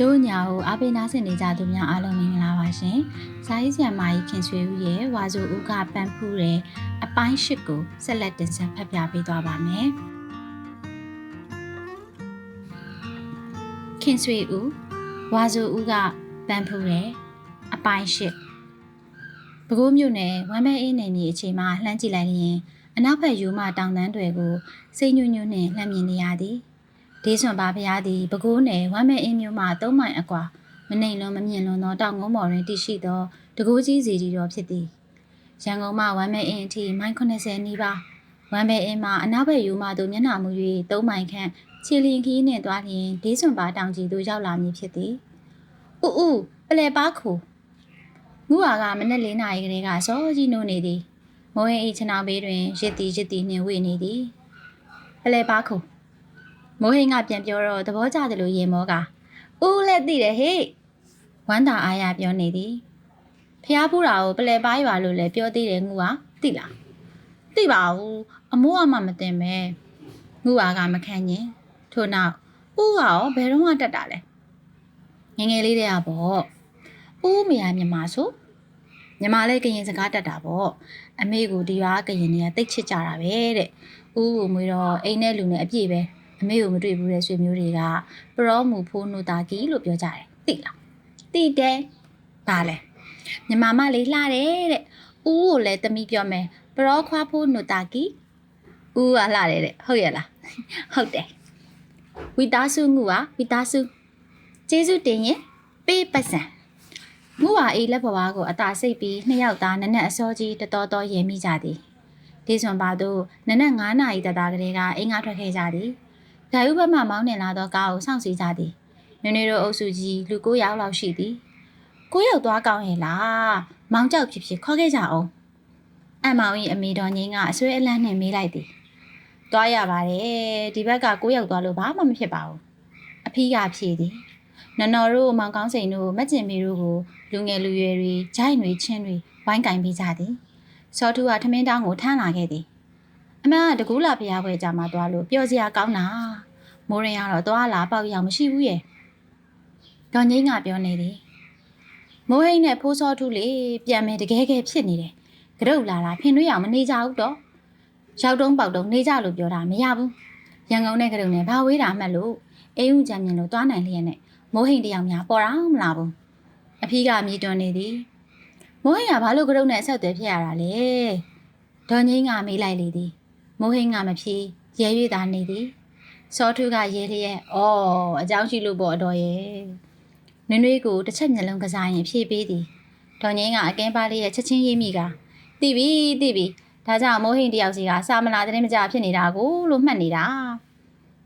တို့ညာကိုအားပေးနားဆင်နေကြသူများအားလုံးမင်္ဂလာပါရှင်။ဇာရေးဆရာမကြီးခင်ဆွေဦးရဲ့ဝါဆိုဦးကပန်းဖူးတဲ့အပိုင်း၈ကိုဆက်လက်တင်ဆက်ဖတ်ပြပေးသွားပါမယ်။ခင်ဆွေဦးဝါဆိုဦးကပန်းဖူးတဲ့အပိုင်း၈ပဲခူးမြို့နယ်ဝမ်းမဲအေးနယ်မြေအချိန်မှာလှမ်းကြည့်လိုက်ရင်အနောက်ဘက်ယူမတောင်တန်းတွေကိုစိတ်ညွညွနှင့်လှမ်းမြင်နေရသည်။ ဒေးစွန်ပါဖျားသည်ပဲခူးနယ်ဝမ်းမဲအင်းမြို့မှ၃မိုင်အကွာမနှိမ်လွန်မမြင့်လွန်သောတောင်ကုန်းပေါ်တွင်တည်ရှိသောတကူးကြီးစီကြီးတော်ဖြစ်သည်ရန်ကုန်မှဝမ်းမဲအင်းအထိမိုင်80နီးပါးဝမ်းမဲအင်းမှအနောက်ဘက်ယူမှသို့မျက်နှာမူ၍၃မိုင်ခန့်ခြေလျင်ခီးနှင့်သွားလျင်ဒေးစွန်ပါတောင်ကြီးသို့ရောက်လာမည်ဖြစ်သည်ဥဥပလဲပါခုငူဟာကမနေ့၄နာရီကလေးကစောကြီးနိုးနေသည်မိုးရင်ဤချနောင်ဘေးတွင်ရစ်တီရစ်တီနှင့်ဝေနေသည်ပလဲပါခု မိုးဟင်းကပြန်ပြောတော့သဘောကျတယ်လို့ရေမောကဦးလက်သိတယ်ဟေ့ဝမ်းသာအားရပြောနေသည်ဖះဖူးတာကိုပလဲပါးရွာလို့လည်းပြောသေးတယ်ငူဟာသိလားသိပါဘူးအမိုးအမမတင်ပဲငူဟာကမခံညင်ထို့နောက်ဦးကရောဘယ်တော့မှတက်တာလဲငယ်ငယ်လေးတည်းကပေါ့ဦးမယားမြန်မာဆိုမြန်မာလည်းကရင်စကားတက်တာပေါ့အမေကိုဒီရွာကရင်တွေကတိတ်ချစ်ကြတာပဲတဲ့ဦးကိုမွေးတော့အိမ်နဲ့လူနဲ့အပြည့်ပဲ အမေကိုမတွေ့ဘူးတဲ့ဆွေမျိုးတွေကပရောမူဖိုးနိုတာကီလို့ပြောကြတယ်သိလားသိတယ်ဒါလဲမြမမလေးလှတယ်တဲ့ဦးကိုလည်းတမိပြောမယ်ပရောခွားဖိုးနိုတာကီဦးကလှတယ်တဲ့ဟုတ်ရဲ့လားဟုတ်တယ်ဝီသားစုငူကဝီသားစုကျေးဇူးတင်ရင်ပေးပတ်စံငူဟာအေးလက်ဘွားကိုအသာစိတ်ပြီးနှစ်ယောက်သားနက်နက်အစောကြီးတတော်တော်ရဲမိကြသည်ဒေးစွန်ပါတို့နက်နက်9နာရီတသားကလေးကအိမ်ကထွက်ခဲ့ကြသည် ဓာယုဘက်မှမောင်းနှင်လာသောကားကိုစောင့်စီကြသည်။နွေနွေတို့အုပ်စုကြီးလူ9ယောက်လောက်ရှိသည်။9ယောက်သွားကောင်းရဲ့လား။မောင်ကြောက်ဖြစ်ဖြစ်ခေါ်ခဲ့ကြအောင်။အမောင်၏အမေတော်ငင်းကအဆွဲအလန်းနှင့်မေးလိုက်သည်။သွားရပါတယ်။ဒီဘက်က9ယောက်သွားလို့ဘာမှမဖြစ်ပါဘူး။အဖီးကဖြေသည်။နနော်တို့မောင်ကောင်းစိန်တို့မက်ကျင်မီတို့ကိုလူငယ်လူရွယ်တွေဂျိုင်းတွေချင်းတွေဝိုင်းကင်ပေးကြသည်။စောထူကထမင်းတောင်းကိုထမ်းလာခဲ့သည်။အမကတကူးလာဖျားပွဲကြမှာသွားလို့ပျော်စရာကောင်းတာ။ မိုးရင်ကတော့သွားလာပေါက်ရောက်မရှိဘူးရဲ့။ဒေါ်ငိမ့်ကပြောနေသည်။မိုးဟိန်းနဲ့ဖိုးစောထူးလေပြန်မယ်တကယ်ကဲဖြစ်နေတယ်။ကရုတ်လာလာဖင်တွေးအောင်မနေကြဘူးတော့။ရောက်တုံးပေါက်တုံးနေကြလို့ပြောတာမရဘူး။ရန်ကုန်နဲ့ကရုတ်နဲ့ဘာဝေးတာမှတ်လို့အိမ်ဦးကြံမြင်လို့သွားနိုင်လျက်နဲ့မိုးဟိန်းတယောက်များပေါ်တော့မလားဘူး။အဖေကမြည်တွန်းနေသည်။မိုးဟိန်းကဘာလို့ကရုတ်နဲ့အဆက်အသွယ်ဖြစ်ရတာလဲ။ဒေါ်ငိမ့်ကမေးလိုက်လေသည်။မိုးဟိန်းကမဖြေရဲ၍သာနေသည်။ စောထုကရေးလျက်အော်အကြောင်းရှိလို့ပေါ့အတော်ရဲ့နွေနွေကိုတစ်ချက်မျက်လုံးကစားရင်ဖြည့်ပေးသည်ဒေါ်ငင်းကအကင်းပါလေးရဲ့ချက်ချင်းရေးမိကတိပြီတိပြီဒါကြောင့်မိုးဟိန်တယောက်စီကစာမလာတဲ့မကြဖြစ်နေတာကိုလို့မှတ်နေတာ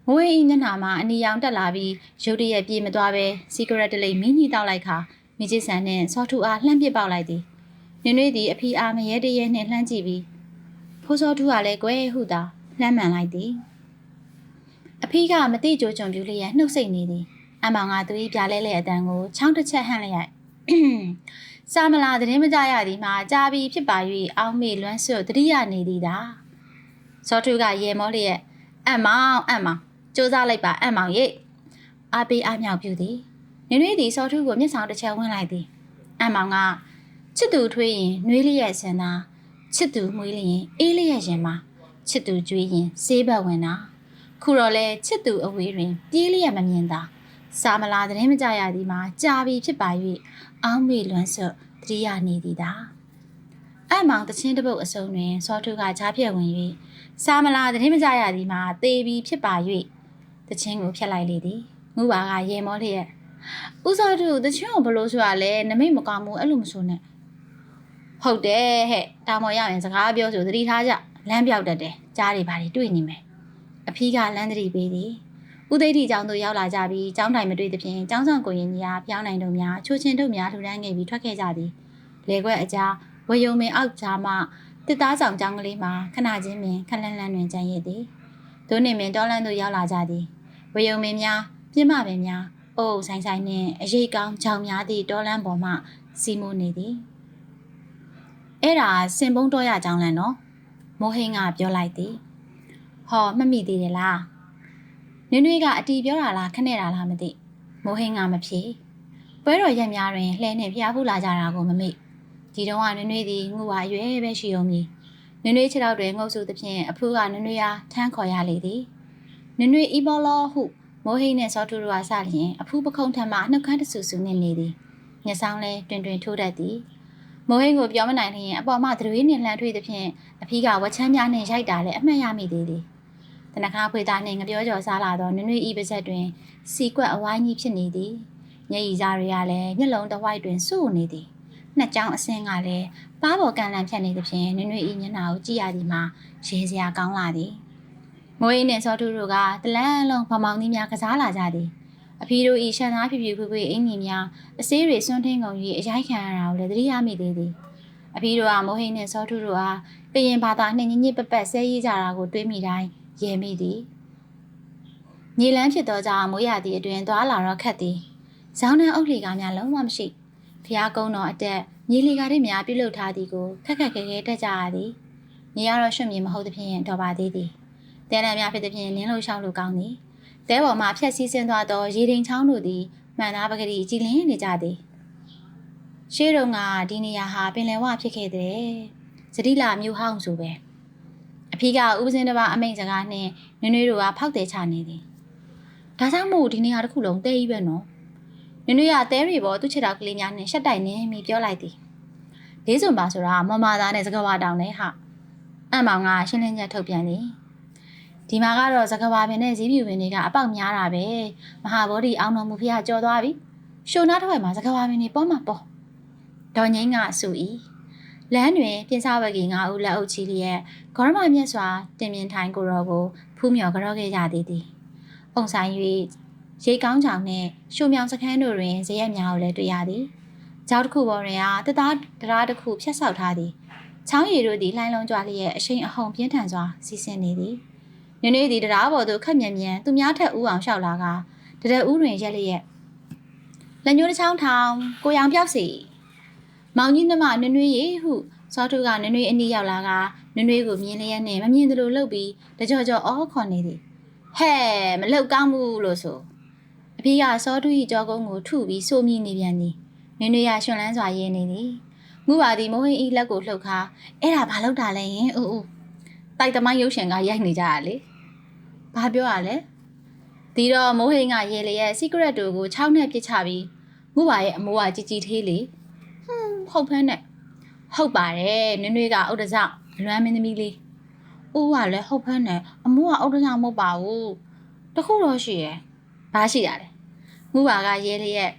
မိုးဟိန်မျက်နှာမှာအနီရောင်တက်လာပြီးရုတ်တရက်ပြေးမသွားပဲစီကရက်တလိမ့်မင်းကြီးတောက်လိုက်ခါမိချစ်ဆန်နဲ့စောထုအားလှမ်းပစ်ပေါက်လိုက်သည်နွေနွေသည်အဖီအားမရဲတရဲနှင့်လှမ်းကြည့်ပြီးဖိုးစောထုကလည်းကွဲဟုသာလှမ်းမှန်လိုက်သည် အဖေကမတိကြိုးကြုံပြူလျက်နှုတ်ဆက်နေသည်အမောင်ကသူ၏ပြားလဲလဲအတန်ကိုချောင်းတစ်ချက်ဟန့်လျက်စာမလာသတင်းမကြရသည်မှာကြာပြီဖြစ်ပါ၍အောင်းမေလွမ်းဆွတ်တတိယနေသည်သာစောထုကရေမောလျက်အမောင်အမောင်စူးစားလိုက်ပါအမောင်ရိတ်အားပေးအားမြောက်ပြုသည်နွေနွေသည်စောထုကိုမျက်စောင်းတစ်ချက်ဝင်လိုက်သည်အမောင်ကချစ်သူထွေးရင်နှွေးလျက်စင်သာချစ်သူမွေးလျင်အေးလျက်ရင်မှာချစ်သူကြွေးရင်ဆေးဘက်ဝင်တာ ခုတော့လဲချစ်သူအဝေးတွင် ပြေးလျက်မမြင်သာစာမလာသတင်းမကြရသည်မှာကြာပြီဖြစ်ပါ၍အောင်းမေလွမ်းစွတ်တတိယနေသည်သာအမောင်တချင်းတစ်ပုတ်အစုံတွင်စောထုကချားပြက်ဝင်၍စာမလာသတင်းမကြရသည်မှာသေပြီဖြစ်ပါ၍တချင်းကိုဖျက်လိုက်လေသည်ငူပါကရေမောလျက်ဦးစောထုတချင်းကိုဘလို့ဆိုတာလဲနမိတ်မကောင်းဘူးအဲ့လိုမဆိုနဲ့ဟုတ်တယ်ဟဲ့တာမော်ရရင်စကားပြောဆိုသတိထားကြလမ်းပြောက်တတ်တယ်ကြားတွေဘာတွေတွေ့နေမယ် အဖေကလမ်းတရီပေးသည်ဦးသိဋ္ဌိကျောင်းသို့ရောက်လာကြပြီးကျောင်းတိုင်မတွေ့သဖြင့်ကျောင်းဆောင်ကိုရင်ကြီးအားပြောင်းနိုင်တို့များချိုးချင်းတို့များလှူဒန်းခဲ့ပြီးထွက်ခဲ့ကြသည်လေခွက်အကြားဝယုံမင်အောက်ကြားမှတစ်သားဆောင်ကျောင်းကလေးမှာခဏချင်းပင်ခလန်းလန်းတွင်ကျန်ရည်သည်ဒုနေမင်တောလန်းသို့ရောက်လာကြသည်ဝယုံမင်များပြင်းမပင်များအုပ်အုပ်ဆိုင်ဆိုင်နှင့်အရေးကောင်းကြောင်များသည့်တောလန်းပေါ်မှစီမိုးနေသည်အဲ့ဒါစင်ပုံးတော့ရကြောင်းလန်းနော်မိုးဟင်းကပြောလိုက်သည် ဟောမှတ်မိသေးတယ်လားနွေနွေကအတီပြောတာလားခနဲ့တာလားမသိမိုးဟင်းကမဖြေပွဲတော်ရက်များတွင်လှဲနှင့်ဖျားဖူးလာကြတာကိုမမေ့ဒီတုန်းကနွေနွေသည်ငူဝါရွယ်ပဲရှိုံမည်နွေနွေခြေထောက်တွင်ငုပ်စုသဖြင့်အဖိုးကနွေနွေအားထမ်းခေါ်ရလေသည်နွေနွေဤဘောလောဟုမိုးဟင်းနှင့်စောထူတို့အားစလျင်အဖူးပခုံးထံမှနှုတ်ခမ်းတဆူဆူနှင့်နေသည်ညဆောင်လဲတွင်တွင်ထိုးတတ်သည်မိုးဟင်းကိုပြောမနိုင်လျင်အပေါ်မှသရွေးနှင့်လှမ်းထွေးသဖြင့်အဖီးကဝချမ်းများနှင့်ရိုက်တာလည်းအမှတ်ရမိသေးသည် တနခါဖွေသားနှင့်ငပြောကျော်စားလာသောနွေနွေဤပါဇက်တွင်စီကွက်အဝိုင်းကြီးဖြစ်နေသည်မျက်ရည်စားတွေကလည်းမျက်လုံးတစ်ဝိုက်တွင်စုနေသည်နှစ်ချောင်းအဆင်းကလည်းပါးပေါ်ကန်လန်ဖြတ်နေသဖြင့်နွေနွေဤမျက်နှာကိုကြည့်ရသည်မှာရေစရာကောင်းလာသည်မိုးအေးနှင့်စောထူးတို့ကတလန်းလုံးဖမောင်သီးများကစားလာကြသည်အဖီတို့ဤရှန်သားဖြူဖြူဖွေးဖွေးအင်ကြီးများအစေးတွေစွန့်ထင်းကုန်၍အရိုက်ခံရတာကိုလည်းသတိရမိသေးသည်အဖီတို့ကမိုးဟိနှင့်စောထူးတို့အားကရင်ဘာသာနှင့်ညညစ်ပပက်ဆဲရေးကြတာကိုတွေးမိတိုင်း ရဲမိသည်ညီလန်းဖြစ်သောကြောင့်မိုးရသည့်အတွင်သွားလာတော့ခက်သည်။ဇောင်းနှံအုပ်လီကားများလုံးဝမရှိ။ဖျားကုန်းတော်အတက်ညီလီကားတွေများပြုလုပ်ထားသည်ကိုခက်ခက်ခဲခဲတက်ကြရသည်။ညီရတော့ရွှံ့မြေမဟုတ်သဖြင့်တော်ပါသေးသည်။တဲနံများဖြစ်သဖြင့်နင်းလို့ရှောက်လို့ကောင်းသည်။တဲပေါ်မှဖြက်စီးဆင်းသွားသောရေဒိန်ချောင်းတို့သည်မှန်သားပကတိကြည်လင်းနေကြသည်။ရှေးတုန်းကဒီနေရာဟာပင်လယ်ဝဖြစ်ခဲ့တဲ့။စတိလာမြို့ဟောင်းဆိုပဲ။ အဖေကဥပစင်းတစ်ပါးအမိန်စကားနှင့်နွေနွေတို့ကဖောက်တယ်ချနေသည်။ဒါကြောင့်မို့ဒီနေရာတစ်ခုလုံးတဲကြီးပဲနော်။နွေနွေကတဲရီပေါ်သူ့ခြေထောက်ကလေးများနဲ့ရှက်တိုင်နေမိပြောလိုက်သည်။လေးစုံပါဆိုတာမမသားနဲ့စကဝါတောင်နဲ့ဟာ။အံ့မောင်ကရှင်းလင်းချက်ထုတ်ပြန်သည်။ဒီမှာကတော့စကဝါပင်နဲ့ဈေးပြူပင်တွေကအပေါက်များတာပဲ။မဟာဗောဓိအောင်တော်မူဖျားကြော်သွားပြီ။ရှိုနာတစ်ဝက်မှာစကဝါပင်တွေပေါ်မှာပေါ်။ဒေါ်ငိမ့်ကဆူ၏။ လမ်းတွင်ပြင်စားဝက်ကီငါဦးလက်အုပ်ချီလျက်ဂေါရမမြတ်စွာတင်မြင်ထိုင်ကိုရောကိုဖူးမြော်ကြောခဲ့ကြသည်သည်။ပုံဆိုင်၍ရေကောင်းချောင်နှင့်ရှုံမြောင်စခန်းတို့တွင်ဇရက်များကိုလည်းတွေ့ရသည်။ကြောက်တစ်ခုပေါ်တွင်အားတသားတရားတစ်ခုဖြတ်ဆောက်ထားသည်။ချောင်းရည်တို့သည်လှိုင်းလုံးကြွလျက်အရှိန်အဟုန်ပြင်းထန်စွာစီးဆင်းနေသည်။နွေနွေသည်တရားပေါ်သို့ခက်မြန်မြန်သူများထက်ဦးအောင်လျှောက်လာကတရဦးတွင်ရက်လျက်လက်ညှိုးတစ်ချောင်းထောင်ကိုရောင်ပြောက်စီ မောင်ကြီးနှမနွေနွေရေဟုစောထုကနွေနွေအနီးရောက်လာကနွေနွေကိုမြင်လျက်နဲ့မမြင်သလိုလှုပ်ပြီးတကြောကြောအောခေါ်နေသည်ဟဲ့မလှုပ်ကောင်းဘူးလို့ဆိုအဖေကစောထု၏ကြောကုန်းကိုထုပြီးစိုးမိနေပြန်သည်နွေနွေရရွှန်လန်းစွာရေးနေသည်မူပါသည်မိုးဟင်းဤလက်ကိုလှုပ်ခါအဲ့ဒါဘာလုပ်တာလဲယင်ဦးဦးတိုက်သမိုင်းရုပ်ရှင်ကရိုက်နေကြရလေဘာပြောရလဲဒီတော့မိုးဟင်းကရေလေရဲ့ secret တို့ကို6နဲ့ပြစ်ချပြီးမူပါရဲ့အမိုးကជីជីသေးလေ ဟွန်းဟုတ်ဖမ်းနဲ့ဟုတ်ပါတယ်နွေနွေကဥဒဇအလွမ်းမင်းသမီးလေးဦးကလည်းဟုတ်ဖမ်းနဲ့အမိုးကဥဒဇမဟုတ်ပါဘူးတခုတော့ရှိရယ်ဘာရှိတာလဲမူပါကရဲလျက်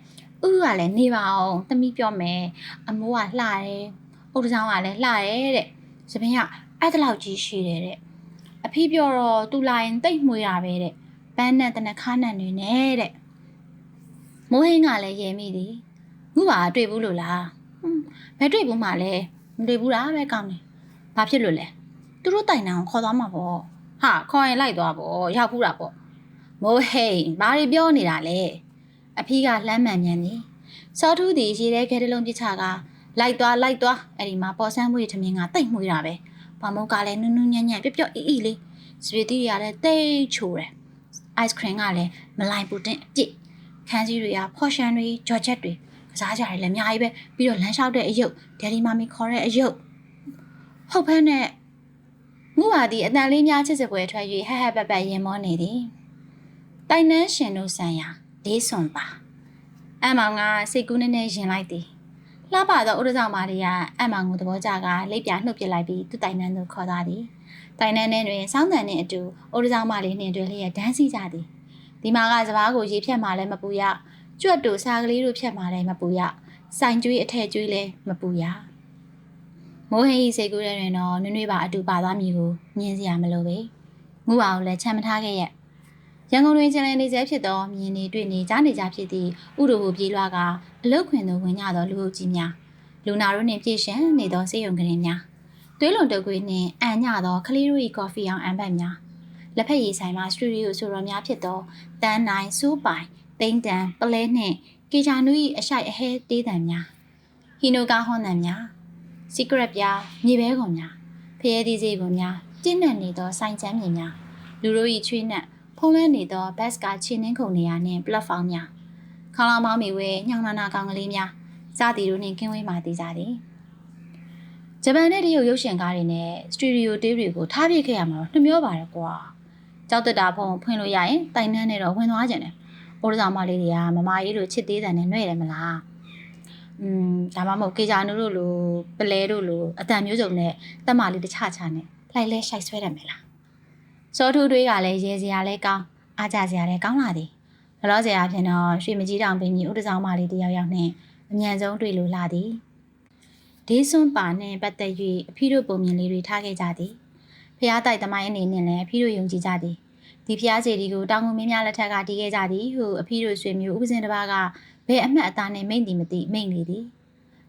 ဦးကလည်းနေပါအောင်သမီးပြောမယ်အမိုးကလှတယ်ဥဒဇကလည်းလှတယ်တဲ့သပင်ကအဲ့တလောက်ကြီးရှိတယ်တဲ့အဖေပြောတော့သူလာရင်တိတ်မွေးတာပဲတဲ့ပန်းနဲ့တနခါနဲ့နေနဲ့တဲ့မိုးဟင်းကလည်းရဲမိသည်မူပါတွေ့ဘူးလို့လား ဟွန်းဘယ်တွေ့ဘူးမှလဲမတွေ့ဘူးလားပဲကောင်းတယ်ဘာဖြစ်လို့လဲသူတို့တိုင်တန်းကိုခေါ်သွားမှာပေါ့ဟာခေါ်ရင်လိုက်သွားပေါ့ရောက်ဘူးတာပေါ့မိုးဟိန်ဘာတွေပြောနေတာလဲအဖေကလှမ်းမှန်မြန်သည်စောထူးသည်ရေထဲခဲတလုံးပြစ်ချကလိုက်သွားလိုက်သွားအဲ့ဒီမှာပေါ်ဆန်းမွေးထမင်းကတိတ်မွေးတာပဲဘာမုတ်ကလည်းနူးနူးညံ့ညံ့ပျော့ပျော့အီအီလေးစပီတီတွေကလည်းတိတ်ချိုတယ် ice cream ကလည်းမလိုက်ပူတင်အပြစ်ခန်းကြီးတွေကဖော်ရှန်တွေဂျော်ချက်တွေ ကစားကြတယ်လည်းအများကြီးပဲပြီးတော့လမ်းလျှောက်တဲ့အယုတ်ဒယ်ဒီမာမီခေါ်တဲ့အယုတ်ဟုတ်ဖက်နဲ့ငူပါသည်အတန်လေးများချစ်စပွဲထွက်၍ဟဟပပရင်မောနေသည်တိုင်နှန်းရှင်တို့ဆန်ရာလေးစွန်ပါအမောင်ကစိတ်ကူးနဲ့နဲ့ရင်လိုက်သည်လှပသောဥဒဆောင်မာရီကအမောင်ကိုသဘောကျကလိပ်ပြနှုတ်ပစ်လိုက်ပြီးသူ့တိုင်နှန်းသို့ခေါ်သွားသည်တိုင်နှန်းထဲတွင်စောင်းတန်နှင့်အတူဥဒဆောင်မာလေးနှင့်တွေ့လျက်ဒန်းစီကြသည်ဒီမှာကစပားကိုရေဖြတ်မှလည်းမပူရ ကြွတ်တူစားကလေးတို့ဖြတ်မှလည်းမပူရစိုင်ကျွေးအထက်ကျွေးလည်းမပူရမိုးဟိဤစိတ်ကူးတဲ့တွင်တော့နွေ့နွေ့ပါအတူပါသွားမည်ကိုမြင်စရာမလိုပေငူပါကိုလည်းချမ်းမထားခဲ့ရဲ့ရန်ကုန်တွင်ကျင်လည်နေစေဖြစ်သောမြင်နေတွေ့နေကြားနေကြဖြစ်သည့်ဥဒိုဟုပြေးလွှားကအလုတ်ခွင်သို့ဝင်ကြသောလူအုပ်ကြီးများလူနာတို့နှင့်ပြည့်ရှံနေသောစေယုံကလေးများသွေးလွန်တုပ်ကွေးနှင့်အန်ညသောကလေးတို့၏ကော်ဖီအောင်အန်ဘတ်များလက်ဖက်ရည်ဆိုင်မှာစတူဒီယိုဆိုတော်များဖြစ်သောတန်းနိုင်စူးပိုင် တိန်တန်ပလဲနှင့်ကေချာနူ၏အရှိုက်အဟဲတေးတံများဟီနိုကာဟွန်တံများစီကရက်ပြားမြေဘဲကုန်များဖရဲသီးစေးကုန်များတင့်နဲ့နေသောဆိုင်ချမ်းမြေများလူတို့၏ချွေးနှံ့ဖုံးလွှမ်းနေသောဘတ်ကချင်းနှင်းခုန်နေရာနှင့်ပလက်ဖောင်းများခေါင်းလောင်းမောင်းမီဝဲညောင်နာနာကောင်ကလေးများစသည်တို့နှင့်ကင်းဝေးမှတည်ကြသည်ဂျပန်နဲ့တရုတ်ရုပ်ရှင်ကားတွေနဲ့စတူဒီယိုတေးတွေကိုထားပြခဲ့ရမှာတော့နှမျောပါတယ်ကွာကြောက်တက်တာဖုံဖွင့်လို့ရရင်တိုင်နှန်းနဲ့တော့ဝင်သွားကြတယ် အိုးဆောင်မလေးတွေကမမကြီးတို့ချစ်သေးတယ်နဲ့နှဲ့တယ်မလားอืมဒါမှမဟုတ်ကေဂျာနုတို့လိုပလဲတို့လိုအတန်မျိုးစုံနဲ့တက်မလေးတခြားခြားနဲ့လိုက်လဲရှိုက်ဆွဲတယ်မလားစောထူးတွေကလည်းရဲစရာလဲကောင်းအားကြစရာလဲကောင်းလာသည်ဘလော့စရာဖြင့်တော့ရွှေမကြီးတောင်ပင်ကြီးဥဒဆောင်မလေးတယောက်ယောက်နဲ့အမြန်ဆုံးတွေ့လို့လာသည်ဒေးစွန်းပါနဲ့ပတ်သက်၍အဖေတို့ပုံမြင်လေးတွေထားခဲ့ကြသည်ဖះတိုက်သမိုင်းအနေနဲ့လည်းအဖေတို့ယုံကြည်ကြသည် ဒီဖះစီဒီကိုတောင်ငူမင်းများလက်ထက်ကတည်ခဲ့ကြသည်ဟုအဖေတို့ဆွေမျိုးဥပဇင်တစ်ပါးကဘယ်အမှတ်အသားနဲ့မိန့်သည်မသိမိန့်လေသည်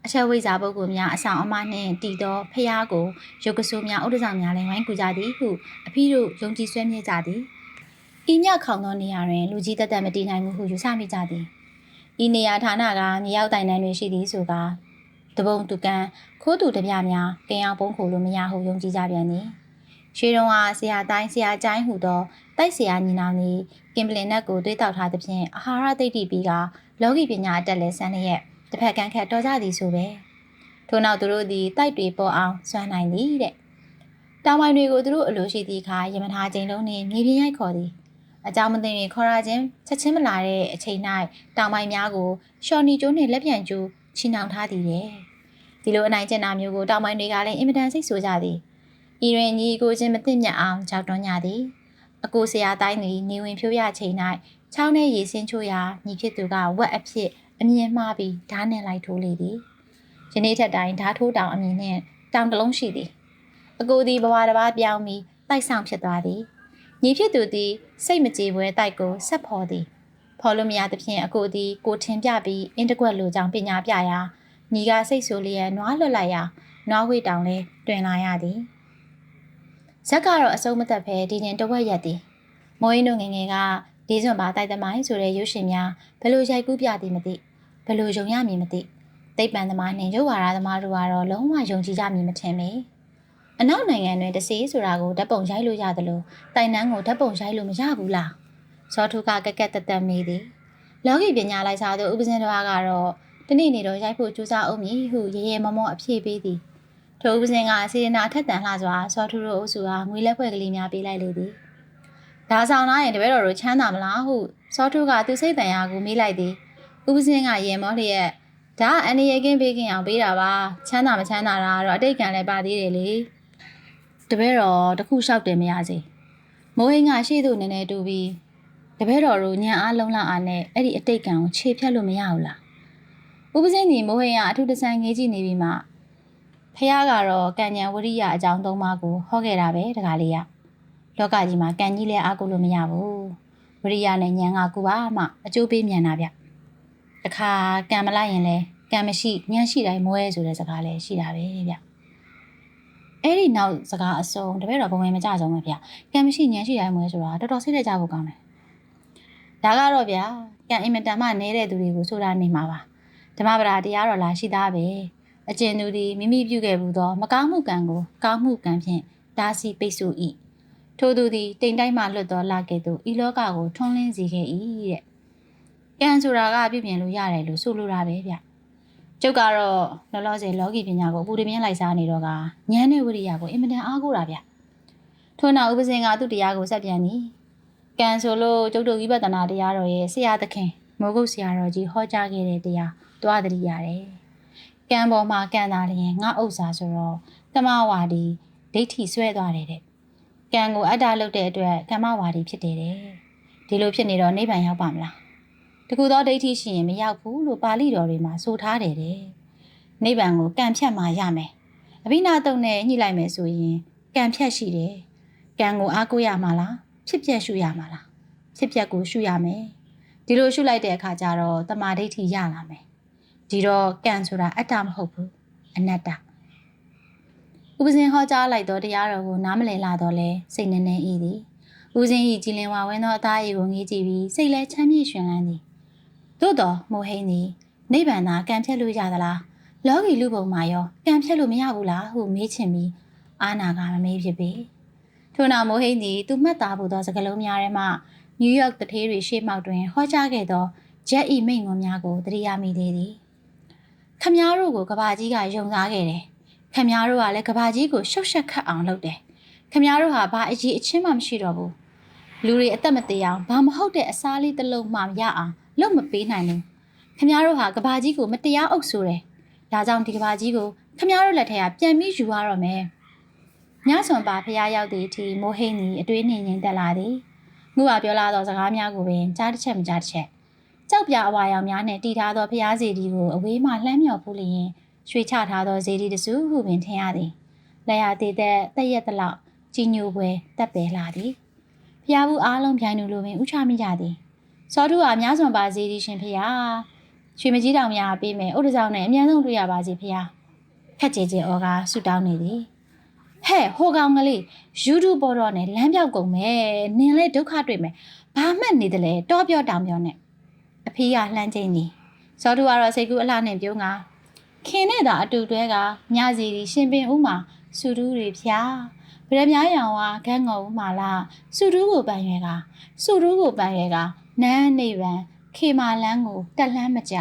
အချက်ဝိဇ္ဇာပုဂ္ဂိုလ်များအဆောင်အမနှင့်တည်သောဖះကိုရုပ်ကဆိုးများဥဒဆောင်များလည်းဝိုင်းကူကြသည်ဟုအဖေတို့ယုံကြည်ဆွဲမြဲကြသည်ဤညခေါင်သောနေရာတွင်လူကြီးတက်တက်မတည်နိုင်မှုဟုယူဆမိကြသည်ဤနေရာဌာနကမြေရောက်တိုင်တန်းတွင်ရှိသည်ဆိုကာတပုံတူကန်ခိုးတူတပြများကင်အောင်ပုံခိုလို့မရဟုယုံကြည်ကြပြန်သည် ရှေးတုန်းကဆရာတိုင်းဆရာကျိုင်းဟုသောတိုက်ဆရာညီနောင်သည်ကင်ပလင်နက်ကိုတွေးတောက်ထားသဖြင့်အာဟာရသိတိပြီးကလောကီပညာအတက်လဲဆန်းလျက်တစ်ဖက်ကန်းခတ်တော်ကြသည်ဆိုပဲထို့နောက်သူတို့သည်တိုက်တွေပေါ်အောင်စွမ်းနိုင်သည်တဲ့တောင်ပိုင်းတွေကိုသူတို့အလိုရှိသည့်အခါယမနာချိန်လုံးနှင့်မြေပြင်ရိုက်ခေါ်သည်အကြောင်းမသိရင်ခေါ်ရခြင်းချက်ချင်းမလာတဲ့အချိန်၌တောင်ပိုင်းများကိုရှော်နီကျိုးနှင့်လက်ပြန်ကျိုးချီနှောင်ထားသည်တဲ့ဒီလိုအနိုင်ကျင့်တာမျိုးကိုတောင်ပိုင်းတွေကလည်းအင်မတန်စိတ်ဆိုကြသည် ဤတွင်ညီကိုချင်းမသိမြတ်အောင်ကြောက်တွန်းကြသည်အကိုဆရာတိုင်းသည်နေဝင်ဖြိုးရချိန်၌ချောင်းထဲရေစင်းချိုးရာညီဖြစ်သူကဝက်အဖြစ်အမြင်မှားပြီးဓာတ်နဲ့လိုက်ထိုးလေသည်ယနေ့ထက်တိုင်းဓာတ်ထိုးတောင်အမြင်နှင့်တောင်တလုံးရှိသည်အကိုသည်ဘဝတစ်ပါးပြောင်းပြီးတိုက်ဆောင်ဖြစ်သွားသည်ညီဖြစ်သူသည်စိတ်မကြေပွဲတိုက်ကိုဆက်ဖော်သည်ဖော်လို့မရသဖြင့်အကိုသည်ကိုထင်ပြပြီးအင်းတကွက်လိုကြောင့်ပညာပြရာညီကစိတ်ဆိုလျက်နွားလွတ်လိုက်ရာနွားဝေးတောင်လဲတွင်လာရသည် ဇက်ကတော့အစုံမသက်ဖဲဒီတင်တဝက်ရက်သည်မိုးရင်းတို့ငယ်ငယ်ကဒီစွန်ပါတိုက်သမိုင်းဆိုတဲ့ရုပ်ရှင်များဘယ်လိုရိုက်ကူးပြသည်မသိဘယ်လိုယုံရမည်မသိသိပ္ပံသမားနှင့်ရုပ်ဝါဒသမားတို့ကတော့လုံးဝယုံကြည်ကြမည်မထင်ပေအနောက်နိုင်ငံတွင်တစီဆိုတာကိုဓာတ်ပုံရိုက်လို့ရတယ်လို့တိုင်နန်းကိုဓာတ်ပုံရိုက်လို့မရဘူးလားဇောထုကကက်ကက်တက်တက်မိသည်လောကီပညာလိုက်စားသူဥပဇင်တစ်ပါးကတော့တနေ့နေ့တော့ရိုက်ဖို့ကြိုးစားအောင်မည်ဟုရေရေမောမောအဖြေပေးသည် ထိုဥပဇင်ကစေရနာထက်တန်လှစွာဇောထုတို့အုပ်စုဟာငွေလက်ဖွဲ့ကလေးများပေးလိုက်လေသည်ဒါဆောင်လာရင်တပည့်တော်တို့ချမ်းသာမလားဟုဇောထုကသူစိတ်တန်ရာကိုမေးလိုက်သည်ဥပဇင်းကရေမောလျက်ဒါအန်ဒီရေကင်းပေးခင်အောင်ပေးတာပါချမ်းသာမချမ်းသာတာတော့အတိတ်ကံလည်းပါသေးတယ်လေတပည့်တော်တခုလျှောက်တယ်မရစေမိုးဟင်းကရှေ့သို့နည်းနည်းတူပြီးတပည့်တော်တို့ညံအားလုံးလောက်အားနဲ့အဲ့ဒီအတိတ်ကံကိုခြေဖြတ်လို့မရဘူးလားဥပဇင်းဒီမိုးဟင်းကအထူးတဆန်းငေးကြည့်နေပြီးမှ ဖះကတော့ကံဉဏ်ဝရိယအကြောင်းသုံးပါးကိုဟောခဲ့တာပဲတခါလေးရလောကကြီးမှာကံကြီးလဲအားကိုလို့မရဘူးဝရိယနဲ့ဉာဏ်ကကူပါမှအကျိုးပေးမြန်တာဗျတခါကံမလိုက်ရင်လဲကံမရှိဉာဏ်ရှိတိုင်းမွဲဆိုတဲ့စကားလည်းရှိတာပဲဗျအဲ့ဒီနောက်စကားအစုံတပည့်တော်ဘုံဝင်မကြဆုံးပဲဗျကံမရှိဉာဏ်ရှိတိုင်းမွဲဆိုတာတော်တော်စိတ်လက်ကြဖို့ကောင်းတယ်ဒါကတော့ဗျကံအင်မတန်မှနေတဲ့သူတွေကိုဆိုတာနေမှာပါဓမ္မပဒတရားတော်လာရှိသားပဲ အကျဉ်သူသည်မိမိပြုခဲ့မှုသော မကောင်းမှုကံကိုကောင်းမှုကံဖြင့်တားဆီးပိတ်ဆို့၏ထို့သူသည်တိမ်တိုက်မှလွတ်သောလာကဲ့သို့ဤလောကကိုထွန်းလင်းစေခဲ့၏တဲ့ကံဆိုတာကပြုပြင်လို့ရတယ်လို့ဆိုလိုတာပဲဗျကျုပ်ကတော့လောလောဆယ်လောကီပညာကိုအပူတပြင်းလိုက်စားနေတော့ကဉာဏ်နဲ့ဝိရိယကိုအင်မတန်အားကိုးတာဗျထို့နောက်ဥပဇင်ကသူ့တရားကိုဆက်ပြန်သည်ကံဆိုလို့ကျုပ်တို့ဝိပဿနာတရားတော်ရဲ့ဆရာသခင်မိုးကုတ်ဆရာတော်ကြီးဟောကြားခဲ့တဲ့တရားတွားတတိရတယ် ကံပေါ်မှာကံသာလျင်ငါဥစ္စာဆိုတော့တမဝါဒီဒိဋ္ဌိဆွဲသွားတယ်တဲ့ကံကိုအတ္တလုပ်တဲ့အတွက်ကမ္မဝါဒီဖြစ်တယ်တဲ့ဒီလိုဖြစ်နေတော့နိဗ္ဗာန်ရောက်ပါမလားတကူသောဒိဋ္ဌိရှိရင်မရောက်ဘူးလို့ပါဠိတော်တွေမှာဆိုထားတယ်တဲ့နိဗ္ဗာန်ကိုကံဖြတ်မှရမယ်အဘိနာတုံနဲ့ညှိလိုက်မယ်ဆိုရင်ကံဖြတ်ရှိတယ်ကံကိုအားကိုးရမှာလားဖြစ်ပျက်ရှုရမှာလားဖြစ်ပျက်ကိုရှုရမယ်ဒီလိုရှုလိုက်တဲ့အခါကျတော့တမာဒိဋ္ဌိရလာမယ် ဒီတော့ကံဆိုတာအတ္တမဟုတ်ဘူးအနတ္တဥပဇင်ဟောကြားလိုက်သောတရားတော်ကိုနားမလည်လာတော့လဲစိတ်နှနေဤသည်ဥစဉ်ဤကြည်လင်ဝဝင်းသောအသားရည်ကိုငေးကြည့်ပြီးစိတ်လဲချမ်းမြေ့ရှင်လန်းသည်သို့တော်မိုဟိန်းသည်နိဗ္ဗာန်သာကံဖြတ်လို့ရသလားလောကီလူပုံမှာရောကံဖြတ်လို့မရဘူးလားဟုမေးချင်ပြီးအာနာကမမေးဖြစ်ပေထို့နောက်မိုဟိန်းသည်သူမှတ်သားဖို့သောစကားလုံးများထဲမှနယူးယောက်တထေးတွေရှေ့မှောက်တွင်ဟောကြားခဲ့သောဂျက်ဤမိန်ငွန်များကိုတရိယာမိသေးသည် ခမည်းတော်ကိုကဘာကြီးကယုံစားခဲ့တယ်ခမည်းတော်ကလည်းကဘာကြီးကိုရှုပ်ရှက်ခတ်အောင်လုပ်တယ်ခမည်းတော်ဟာဘာအကြီးအချင်းမှမရှိတော့ဘူးလူတွေအသက်မသေးအောင်ဘာမဟုတ်တဲ့အစားလေးတစ်လုံးမှမရအောင်လုပ်မပေးနိုင်ဘူးခမည်းတော်ဟာကဘာကြီးကိုမတရားအုပ်ဆိုတယ်ဒါကြောင့်ဒီကဘာကြီးကိုခမည်းတော်လက်ထက်ကပြန်ပြီးယူရတော့မယ်ညဆွန်ပါဖះရောက်သည့်အထိမိုးဟိန်ကြီးအတွေးနှင်ငိမ့်သက်လာသည်ငုဟာပြောလာသောစကားများကိုပင်ကြားတစ်ချက်မကြားတစ်ချက် ကြောက်ပြအဝါရောင်များနှင့်တီထားသောဖះစီဒီကိုအဝေးမှလှမ်းမြော်ဖူးလျင်ရွှေချထားသောဇေဒီတစုဟုပင်ထင်ရသည်လက်ရသေးတဲ့တက်ရက်တလောက်ကြီးညိုပွဲတက်ပယ်လာသည်ဖះဘူးအားလုံးပြိုင်လူလိုပင်ဥချမိကြသည်စောထုဟာများစွန်ပါဇေဒီရှင်ဖះရွှေမကြီးတောင်များပေးမယ်ဥဒကြောင့်နဲ့အများဆုံးတွေ့ရပါစေဖះခက်ကြဲကြဲဩကာဆူတောင်းနေသည်ဟဲ့ဟိုကောင်ကလေး YouTube ပေါ်တော့နဲ့လမ်းပြောက်ကုန်မယ်နင်လည်းဒုက္ခတွေ့မယ်ဘာမှတ်နေတယ်လေတောပြောတောင်ပြောနဲ့အ ဖေကလှမ်းချိန်သည်ဇောတုကတော့စိတ်ကူးအလှနဲ့ပြုံးကခင်နဲ့သာအတူတွဲကညစီဒီရှင်ပင်ဦးမှာစူတူးတွေဖြာဗရမ ्या ရောင်ကခန်းငုံဦးမှာလားစူတူးကိုပန်ရွယ်ကစူတူးကိုပန်ရွယ်ကနန်းနေဗန်ခေမာလန်းကိုတက်လှမ်းမကြ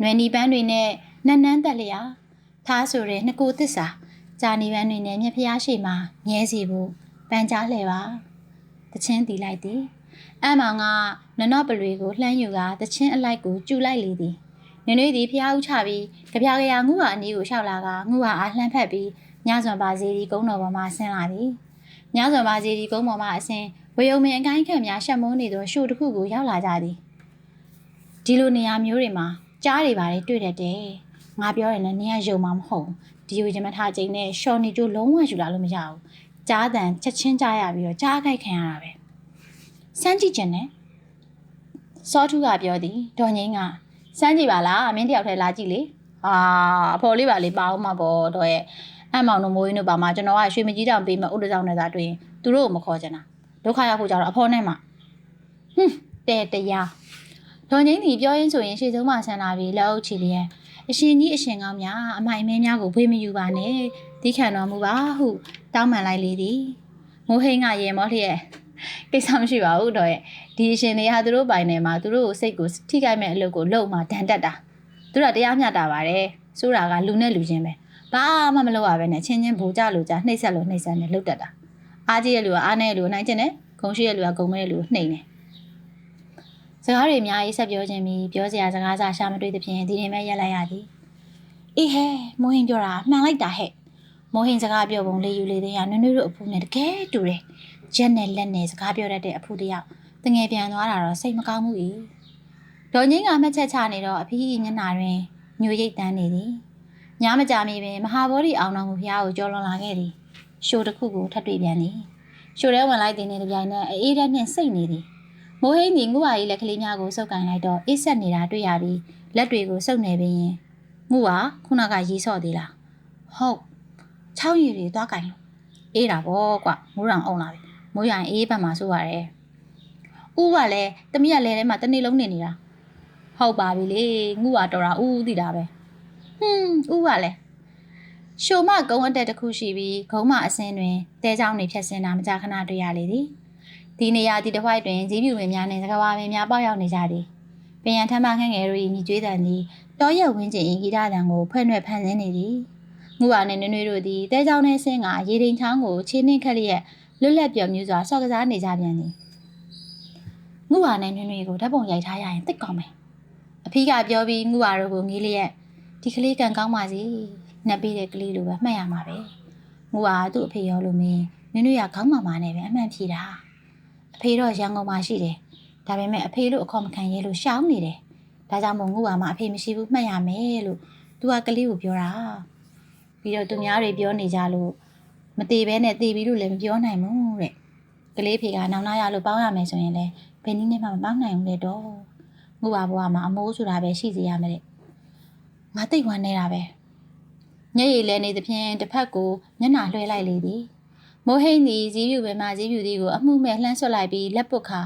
နွယ်နီပန်းတွေနဲ့နန်းနန်းတက်လျာသားဆိုတဲ့နှစ်ကိုသစ္စာဂျာနီပန်းတွေနဲ့မြက်ဖျားရှိမှာမြဲစီဖို့ပန်းကြားလှဲပါတချင်းတီလိုက်သည် အမောင်ကနနော့ပလွေကိုလှမ်းယူကတချင်းအလိုက်ကိုကျူလိုက်လေသည်နွေနွေသည်ဖျားဥချပြီးကြပြကြရာငုဟာအနီးကိုလျှောက်လာကငုဟာအားလှမ်းဖက်ပြီးညစွန်ပါစီဒီကုန်းတော်ပေါ်မှာဆင်းလာသည်ညစွန်ပါစီဒီကုန်းပေါ်မှာအဆင်းဝေယုံမင်အကိုင်းခန့်များရှက်မုန်းနေသောရှို့တစ်ခုကိုရောက်လာကြသည်ဒီလိုနေရာမျိုးတွေမှာကြားတွေပါတယ်တွေ့တတ်တယ်ငါပြောရင်လည်းနင်ကယုံမှာမဟုတ်ဒီယိုချင်မထားချိန်နဲ့ရှော်နေကျိုးလုံးဝယူလာလို့မရဘူးကြားတန်ချက်ချင်းကြားရပြီးတော့ကြားခိုက်ခံရတာပဲ စမ်းကြည့်ခြင်းနဲ့စောထုကပြောသည်ဒေါ်ငိမ့်ကစမ်းကြည့်ပါလားမင်းတယောက်ထဲလာကြည့်လေအာအဖော်လေးပါလေပါအောင်မှာပေါ့တော့ရဲ့အမောင်တို့မိုးရင်းတို့ပါမှာကျွန်တော်ကရွှေမကြီးတောင်ပေးမဲ့ဥဒကြောင့်နဲ့သာတွေ့ရင်သူတို့ကိုမခေါ်ချင်တာဒုက္ခရောက်ဖို့ကြတော့အဖော်နဲ့မှဟွန်းတဲတရားဒေါ်ငိမ့်ဒီပြောရင်းဆိုရင်ရှေ့ဆုံးမှဆန်လာပြီးလက်အုပ်ချီလျက်အရှင်ကြီးအရှင်ကောင်းများအမိုင်မဲများကိုဖေးမယူပါနဲ့တီးခံတော်မူပါဟုတောင်းပန်လိုက်လေသည်မိုးဟိန်းကရေမောလျက် ကိစ္စမရှိပါဘူးတော့ရဲ့ဒီအရှင်တွေဟာသူတို့ပိုင်နေမှာသူတို့ကိုစိတ်ကိုထိခိုက်မဲ့အလုပ်ကိုလုပ်မှဒဏ်တက်တာသူတို့ကတရားမျှတာပါတယ်ဆိုတာကလူနဲ့လူချင်းပဲဘာမှမလုပ်ရဘဲနဲ့ချင်းချင်းဘူကြလို့ကြနှိမ့်ဆက်လို့နှိမ့်ဆက်နေလုပ်တတ်တာအားကြီးရဲ့လူကအားနဲ့လူနိုင်ကျင်တယ်ဂုံရှိရဲ့လူကဂုံမဲ့လူနှိမ့်နေစကားတွေအများကြီးဆက်ပြောခြင်းပြီးပြောစရာစကားစားရှာမတွေ့သဖြင့်ဒီနေ့မဲ့ရက်လိုက်ရသည်အေးဟဲမိုးဟင်ပြောတာမှန်လိုက်တာဟဲ့မိုးဟင်စကားပြောပုံလေးယူလေးတဲ့ရနွနွတို့အဖူနဲ့တကယ်တူတယ် ရက်နဲ့လက်နဲ့စကားပြောတတ်တဲ့အဖူတယောက်တငယ်ပြန်သွားတာတော့စိတ်မကောင်းဘူး၏ဒေါ်ငင်းကမှတ်ချက်ချနေတော့အဖေကြီးညနာတွင်ညိုရိတ်တန်းနေသည်ညမကြမီပင်မဟာဗောဓိအောင်တော်မူဖျားကိုကြော်လွန်လာခဲ့သည်ရှိုးတစ်ခုကိုထပ်တွေ့ပြန်သည်ရှိုးထဲဝင်လိုက်တဲ့နေတပြိုင်နက်အေးတဲ့နှင့်စိတ်နေသည်မိုးဟင်းသည်ငုဝါကြီးလက်ကလေးများကိုစုပ်ကန်လိုက်တော့အေးဆက်နေတာတွေ့ရပြီးလက်တွေကိုစုပ်နေပြီးရင်ငုဝါခုနကရေးဆော့သေးလားဟုတ်ချောင်းရည်တွေသွားကန်လို့အေးတာပေါ့ကွမိုးရောင်အောင်လာပြီ မိုးရိုင်အေးပတ်မှာဆိုရတယ်ဥကလည်းတမီးကလဲထဲမှာတနေ့လုံးနေနေတာဟုတ်ပါပြီလေငုဝါတော်တာဥဥသိတာပဲဟွန်းဥကလည်းရှိုမကုန်းအတက်တစ်ခုရှိပြီးဂုံးမအစင်းတွင်တဲချောင်းတွေဖြတ်စင်တာမကြခဏတွေ့ရလေသည်ဒီနေရာဒီတစ်ဝိုက်တွင်ကြီးပြူပင်များနှင့်စကားဝါပင်များပေါက်ရောက်နေကြသည်ပင်ရန်ထမ်းမခန့်ငယ်တို့၏ညီကျွေးတန်သည်တောရက်ဝင်းကျင်၏ဂီတတန်ကိုဖွဲ့နှဲ့ဖန်ဆင်းနေသည်ငူဝါနှင့်နွေနွေတို့သည်တဲချောင်းနှင့်ဆင်းကရေဒိန်ချောင်းကိုချင်းနှင့်ခက်လျက် လွတ်လပ်ပြော်မြူးစွာဆော့ကစားနေကြပြန်သည်ငူဝါနဲ့နွေနွေကိုဓာတ်ပုံရိုက်ထားရရင်တိတ်ကောင်းမယ်အဖေကပြောပြီးငူဝါတို့ကိုငေးလျက်ဒီကလေးကန်ကောင်းပါစေနှက်ပြီးတဲ့ကလေးလိုပဲမှတ်ရမှာပဲငူဝါသူ့အဖေရောလိုမင်းနွေနွေကခေါင်းမာမာနဲ့ပဲအမှန်ဖြေတာအဖေတော့ရန်ကုန်မှာရှိတယ်ဒါပေမဲ့အဖေတို့အခေါ်မခံရဲလို့ရှောင်းနေတယ်ဒါကြောင့်မို့ငူဝါမှာအဖေမရှိဘူးမှတ်ရမယ်လို့သူကကလေးကိုပြောတာပြီးတော့သူများတွေပြောနေကြလို့ မသေးဘဲနဲ့သေပြီးလို့လည်းမပြောနိုင်ဘူးတဲ့ကလေးဖေကနောင်နာရလို့ပေါင်းရမယ်ဆိုရင်လည်းဘယ်နည်းနဲ့မှမပေါင်းနိုင်ဘူးလေတော့ငူဝါဘွားမှာအမိုးဆိုတာပဲရှိစေရမယ်တဲ့ငါသိတ်ဝမ်းနေတာပဲညရည်လဲနေသဖြင့်တစ်ဖက်ကိုမျက်နှာလွှဲလိုက်လေသည်မိုးဟိန်းသည်ဇီးပြူပဲမှဇီးပြူသည်ကိုအမှုမဲ့လှမ်းဆွတ်လိုက်ပြီးလက်ပုတ်ခါ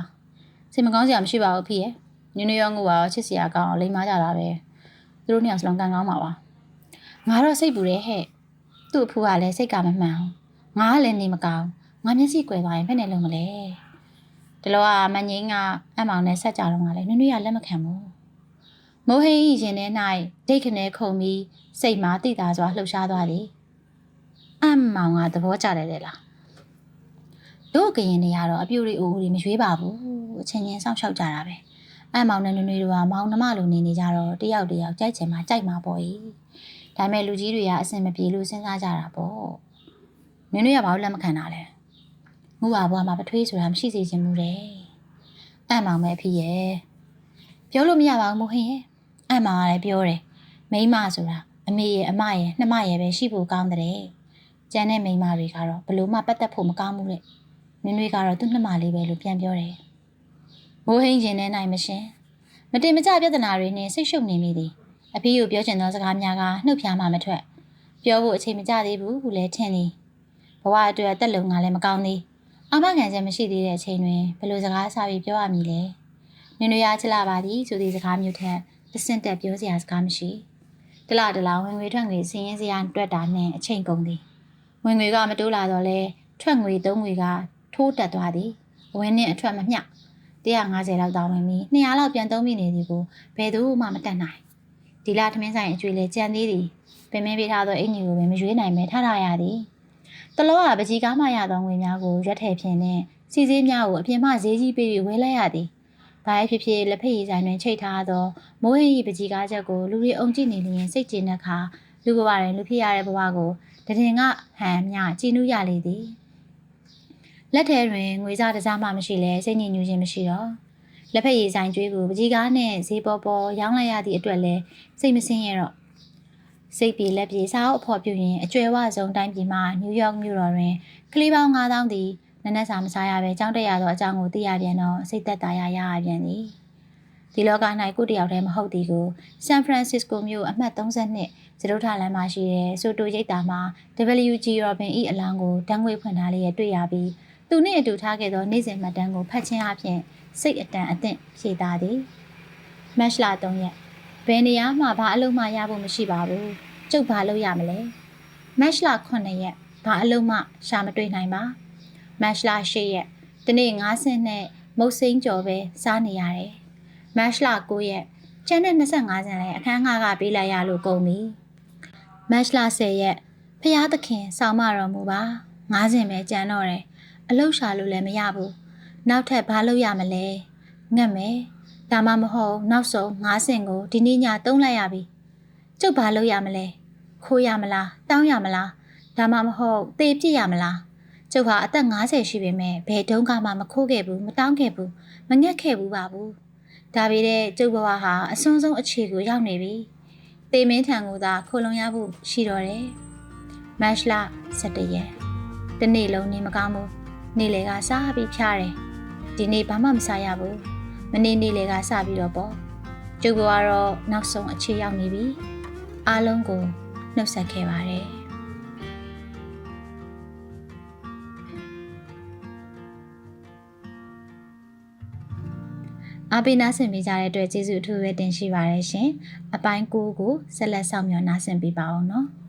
စင်မကောင်းစရာမရှိပါဘူးဖေရဲ့ညနေရောငူပါချစ်စရာကောင်းအောင်လိမ့်မကြတာပဲသူတို့နှစ်ယောက်စလုံးကန်ကောင်းပါပါငါတော့စိတ်ပူတယ်ဟဲ့သူ့အဖိုးကလည်းစိတ်ကမမှန်ဘူး ငါကလည်းနေမကောင်းငါမျက်စိကွယ်သွားရင်ဘယ်နဲ့လုံးမလဲဒီလောကမငိမ့်ကအမောင်နဲ့ဆက်ကြတော့ကလည်းနွေ့နွေ့ရလက်မခံဘူးမိုးဟင်းဤရင်ထဲ၌ဒိတ်ခနဲခုံပြီးစိတ်မှာတိတာစွာလှုပ်ရှားသွားသည်အမောင်ကသဘောကျတယ်လေလားတို့ကရင်တွေကတော့အပြူတွေအိုးတွေမရွေးပါဘူးအချင်းချင်းစောင့်ရှောက်ကြတာပဲအမောင်နဲ့နွေ့နွေ့တို့ကမောင်နှမလိုနေနေကြတော့တယောက်တယောက်ကြိုက်ချင်မှကြိုက်မှာပေါ့ကြီးဒါပေမဲ့လူကြီးတွေကအဆင်မပြေလို့စဉ်းစားကြတာပေါ့ နွေ့နွေ့ကဘာလို့လက်မခံတာလဲငူပါဘွားမှာပထွေးဆိုတာမရှိစေချင်ဘူးတဲ့အံ့မောင်ပဲဖြစ်ရဲ့ပြောလို့မရပါဘူးမို့ဟင်ရဲ့အံ့မောင်ကလည်းပြောတယ်မိန်းမဆိုတာအမေရဲ့အမရဲ့နှမရဲ့ပဲရှိဖို့ကောင်းတဲ့ကျန်တဲ့မိန်းမတွေကတော့ဘလို့မှပတ်သက်ဖို့မကောင်းဘူးတဲ့နင်တွေကတော့သူ့နှမလေးပဲလို့ပြန်ပြောတယ်မိုးဟင်းရင်ထဲနိုင်မရှင်မတင်မကြပြဿနာတွေနဲ့စိတ်ရှုပ်နေမိသည်အဖေကိုပြောချင်သောစကားများကနှုတ်ဖျားမှမထွက် ပြောဖို့အချိန်မကျသေးဘူးဟုလည်းထင်သည် ဘဝအတွက်အသက်လုံကလည်းမကောင်းသေးအမခံချက်မရှိသေးတဲ့အချိန်တွင်ဘယ်လိုစကားစားပြီးပြောရမည်လဲ။နင်တို့ရချလာပါသည်ဆိုသည့်စကားမျိုးထက်တဆင့်တက်ပြောစရာစကားမရှိ။တလားတလားဝင်ငွေထွက်ငွေစည်ရင်းစရာတွက်တာနဲ့အချိန်ကုန်သည်။ဝင်ငွေကမတိုးလာတော့လဲထွက်ငွေသုံးငွေကထိုးတက်သွားသည်။ဝင်နဲ့အထွက်မမျှ150လောက်တောင်းဝင်ပြီး200လောက်ပြန်သုံးမိနေသည်ကိုဘယ်သူမှမတတ်နိုင်။ဒီလထမင်းဆိုင်အကျွေးလဲကြံသေးသည်။ပင်မင်းပေးထားသောအင်ကြီးကိုပင်မရွေးနိုင်ပဲထားထားရသည်။ တလောကပကြီးကားမှရသောငွေများကိုရွက်ထည်ဖြင့်နဲ့စီစည်းများကိုအပြင်မှဈေးကြီးပေးပြီးဝယ်လိုက်ရသည်။ဘာဖြစ်ဖြစ်လက်ဖက်ရည်ဆိုင်တွင်ချိတ်ထားသောမိုးဟင်းဤပကြီးကားချက်ကိုလူတွေအုံကြည့်နေလျင်စိတ်ကျေနပ်ခါလူဘဝတွင်လူဖြစ်ရတဲ့ဘဝကိုတည်င်ကဟန်မြကြည်နူးရလေသည်။လက်ထဲတွင်ငွေစားတစားမှမရှိလဲစိတ်ညစ်ညူးခြင်းမရှိတော့လက်ဖက်ရည်ဆိုင်ကျွေးကိုပကြီးကားနဲ့ဈေးပေါ်ပေါ်ရောင်းလိုက်ရသည့်အတွက်လဲစိတ်မစင်းရတော့ စိတ်ပြေလက်ပြေစားအုပ်အဖော်ပြုရင်အကျွဲဝဆုံးတိုင်းပြည်မှာနယူးယောက်မြို့တော်တွင်ကလေးပေါင်း9000သည်နက်နက်စာမစားရဘဲကြောင်းတက်ရသောအကြောင်းကိုသိရပြန်တော့စိတ်သက်သာရရရပြန်သည်ဒီလောက၌ကိုတယောက်တည်းမဟုတ်သည်ကိုဆန်ဖရန်စစ္စကိုမြို့အမှတ်32စတုထလမ်းမှာရှိတဲ့ဆိုတိုရိပ်တာမှာ WG Robin ၏အလောင်းကိုတန်းငွေဖွင့်ထားလျက်တွေ့ရပြီးသူနှင့်အတူထားခဲ့သောနေ့စဉ်မှတ်တမ်းကိုဖတ်ခြင်းအပြင်စိတ်အတန်အသင့်ဖြေသားသည်မတ်လ3ရက် ဘယ်နေရာမှဘာအလုံးမှရဖို့မရှိပါဘူးကျုပ်ဘာလုပ်ရမလဲမတ်လ9ရက်ဘာအလုံးမှရှာမတွေ့နိုင်ပါမတ်လ10ရက်ဒီနေ့9ဆင့်နဲ့မုတ်စိမ့်ကြော်ပဲစားနေရတယ်မတ်လ9ရက်ကျန်တဲ့25ဆင့်လဲအခန်းငှားကပေးလိုက်ရလို့ကုန်ပြီမတ်လ10ရက်ဖျားသခင်ဆောင်းမတော်မူပါ9ဆင့်ပဲကြံတော့တယ်အလုရှာလို့လည်းမရဘူးနောက်ထပ်ဘာလုပ်ရမလဲငတ်မယ် ဒါမှမဟုတ်နောက်ဆုံး9ဆင့်ကိုဒီနေ့ညသုံးလိုက်ရပြီကျုပ်ဘာလုပ်ရမလဲခိုးရမလားတောင်းရမလားဒါမှမဟုတ်သေပြစ်ရမလားကျုပ်ဟာအသက်50ရှိပေမဲ့ဘယ်တုန်းကမှမခိုးခဲ့ဘူးမတောင်းခဲ့ဘူးမငက်ခဲ့ဘူးပါဘူးဒါပေမဲ့ကျုပ်ဘဝဟာအစွန်းဆုံးအခြေကိုရောက်နေပြီသေမင်းထံကိုသာခိုလုံရဖို့ရှိတော့တယ်မတ်လ17ရက်တနေ့လုံးနေမကောင်းဘူးနေ့လေကစားပြီးဖျားတယ်ဒီနေ့ဘာမှမစားရဘူး မနေ့နေ့လေကစပြီးတော့ပေါ့ကျုပ်ဘဝကတော့နောက်ဆုံးအခြေရောက်နေပြီအားလုံးကိုနှုတ်ဆက်ခဲ့ပါတယ်အပိနာဆင်ပေးကြတဲ့အတွက်ကျေးဇူးအထူးပဲတင်ရှိပါတယ်ရှင်။အပိုင်း9ကိုဆက်လက်ဆောင်မျှော်နာဆင်ပေးပါအောင်နော်။